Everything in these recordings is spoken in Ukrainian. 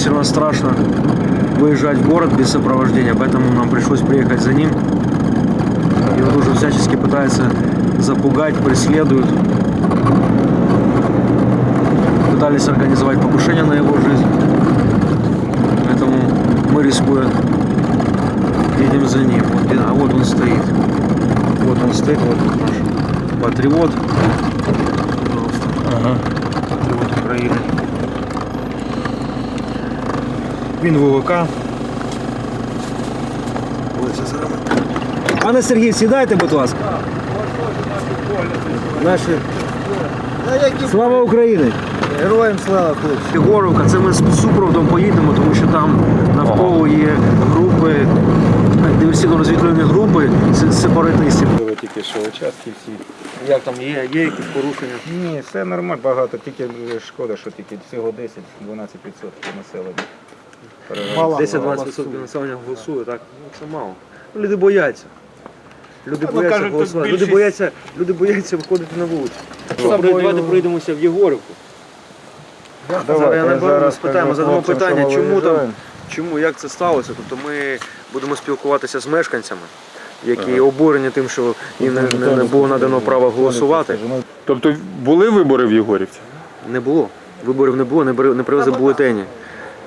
очень сильно страшно выезжать в город без сопровождения, поэтому нам пришлось приехать за ним. И он уже всячески пытается запугать, преследует. Пытались организовать покушение на его жизнь. Поэтому мы рискуя едем за ним. Вот, а вот он стоит. Вот он стоит, вот наш патриот. Пожалуйста. Патриот України. Він ВВК. Пане Сергій, сідайте, будь ласка. Наші... Слава Україні! Героям слава хлопці. Горовка, це ми з супроводом поїдемо, тому що там навколо є групи, диверсійно-розвідувальні групи сепаратистів. Були тільки що участки всі. Як там є, є якісь порушення? Ні, все нормально, багато, тільки е, шкода, що тільки всього 10-12% населення. Переважно. 10-20% населення голосує, так? Ну, це мало. Ну, люди бояться. Люди ну, бояться кажуть, тут голосувати. Люди більшість- бояться, люди бояться виходити на вулицю. собою- Давайте пройдемося в Єгорівку. Я наберу, спитаємо, задамо питання, чому там, чому, як це сталося. Тобто ми будемо спілкуватися з мешканцями, які обурені тим, що їм не, не, не було надано право голосувати. Тобто були вибори в Єгорівці? Не було. Виборів не було, не, не привезли бюлетені.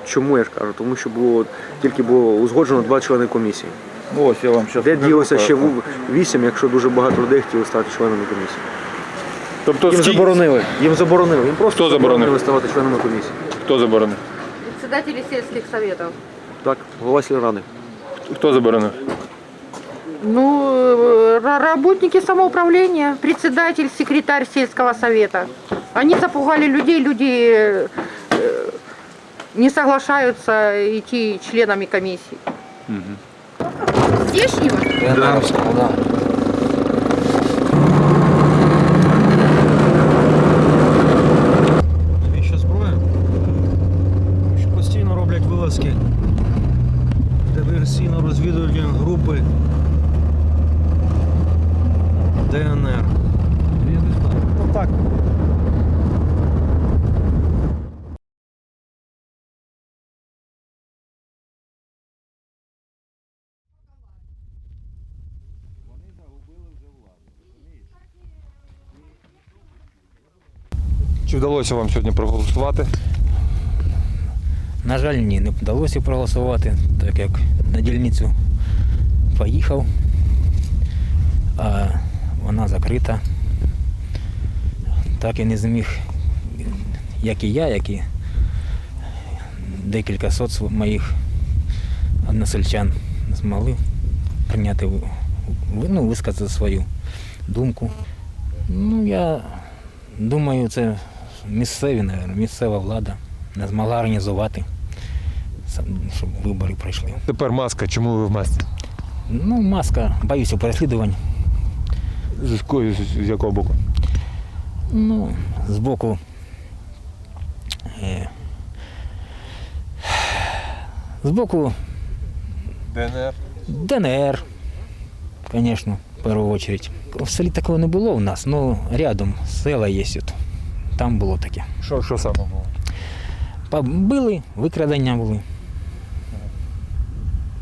Чому я ж кажу? Тому що було тільки було узгоджено два члени комісії. Ось я вам зараз Де ділося ще ву- вісім, якщо дуже багато людей хотіли стати членами комісії. Тобто Їм скі- заборонили. Їм заборонили. Їм просто Хто заборонив? ставати членами комісії. Хто заборонив? Председатели сельских советов. Так, голова сільради. Хто заборонив? Ну, э, ра- работники самоуправления, председатель, секретарь сельского совета. Они запугали людей, люди э, э, не соглашаются идти членами комиссии. Здешнего? Навіщо зброя? Що постійно роблять вилазки диверсійно-розвідувальні групи ДНР. Ну так. Чи вдалося вам сьогодні проголосувати? На жаль, ні, не вдалося проголосувати, так як на дільницю поїхав, а вона закрита. Так і не зміг, як і я, як і декілька сот моїх односельчан змогли прийняти ну, висказати свою думку. Ну, я думаю, це місцеві, мабуть, місцева влада не змогла організувати, щоб вибори пройшли. Тепер маска, чому ви в масці? Ну, маска, боюся переслідувань. З якої- з якого боку? Ну, з боку. Е, з боку ДНР. ДНР, звісно, в першу чергу. В селі такого не було у нас, ну рядом села є. От. Там було таке. Що, що саме було? Побили, викрадення були.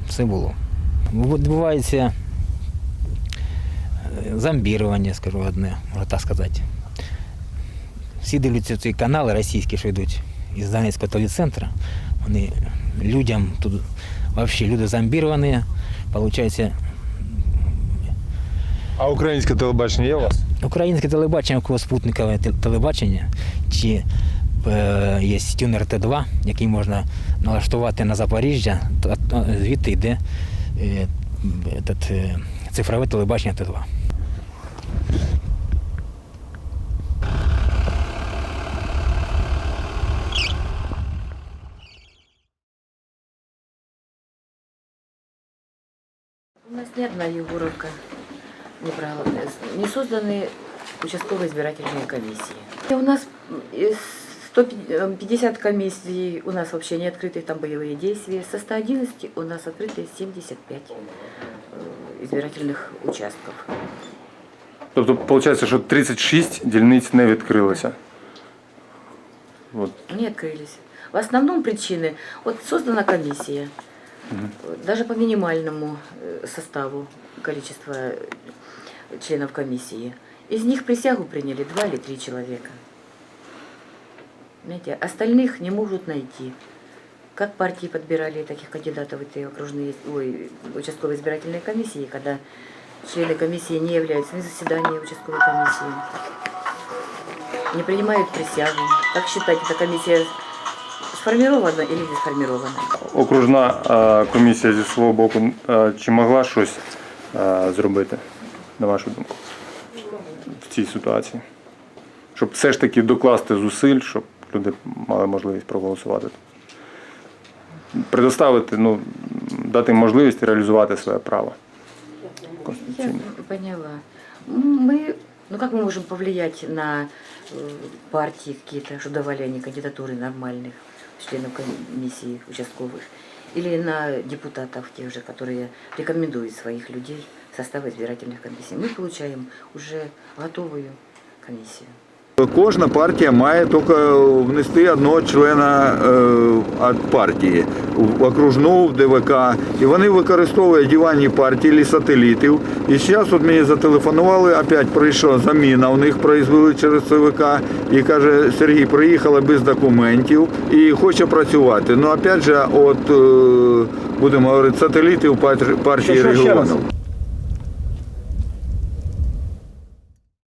Все було. Відбувається е, зомбірування, скажу одне, можна так сказати. Всі дивляться ці канали російські, що йдуть із Донецького телецентру. Вони людям тут взагалі люди зомбіровані. Получається, А українське телебачення є у вас? Українське телебачення, у кого спутникове телебачення, чи е, є тюнер Т2, який можна налаштувати на Запоріжжя, звідти йде е, е, цифрове телебачення Т2. У нас ни одна Егоровка не, брала, не созданы участковые избирательные комиссии. И у нас из 150 комиссий у нас вообще не открыты, там боевые действия. Со 111 у нас открыты 75 э, избирательных участков. Тобто, виходить, що 36 дільниць не відкрилося. От. Не открылись. В основном причины, вот создана комиссия, даже по минимальному э, составу количества членов комиссии. Из них присягу приняли два или три человека. Понимаете, остальных не могут найти. Как партии подбирали таких кандидатов в эти окружные, ой, участковые избирательные комиссии, когда члены комиссии не являются на заседании участковой комиссии, не принимают присягу. Как считать, эта комиссия сформирована или не сформирована? окружна е, комісія зі свого боку е, чи могла щось е, зробити, на вашу думку, в цій ситуації? Щоб все ж таки докласти зусиль, щоб люди мали можливість проголосувати. Предоставити, ну, дати їм можливість реалізувати своє право. Я Конституційне. поняла. Мы, ну как мы можем повлиять на э, партии какие-то, что давали они кандидатуры нормальных Членов комиссии участковых, или на депутатов тех же, которые рекомендуют своих людей в состав избирательных комиссий. Мы получаем уже готовую комиссию. Кожна партія має тільки внести одного члена е, від партії в окружну, в ДВК. І вони використовують диванні партії чи сателітів. І зараз от мені зателефонували, опять прийшла заміна у них произвели через ЦВК. І каже, Сергій приїхала без документів і хоче працювати. Ну опять же, от е, будемо говорити, сателітів партії Що,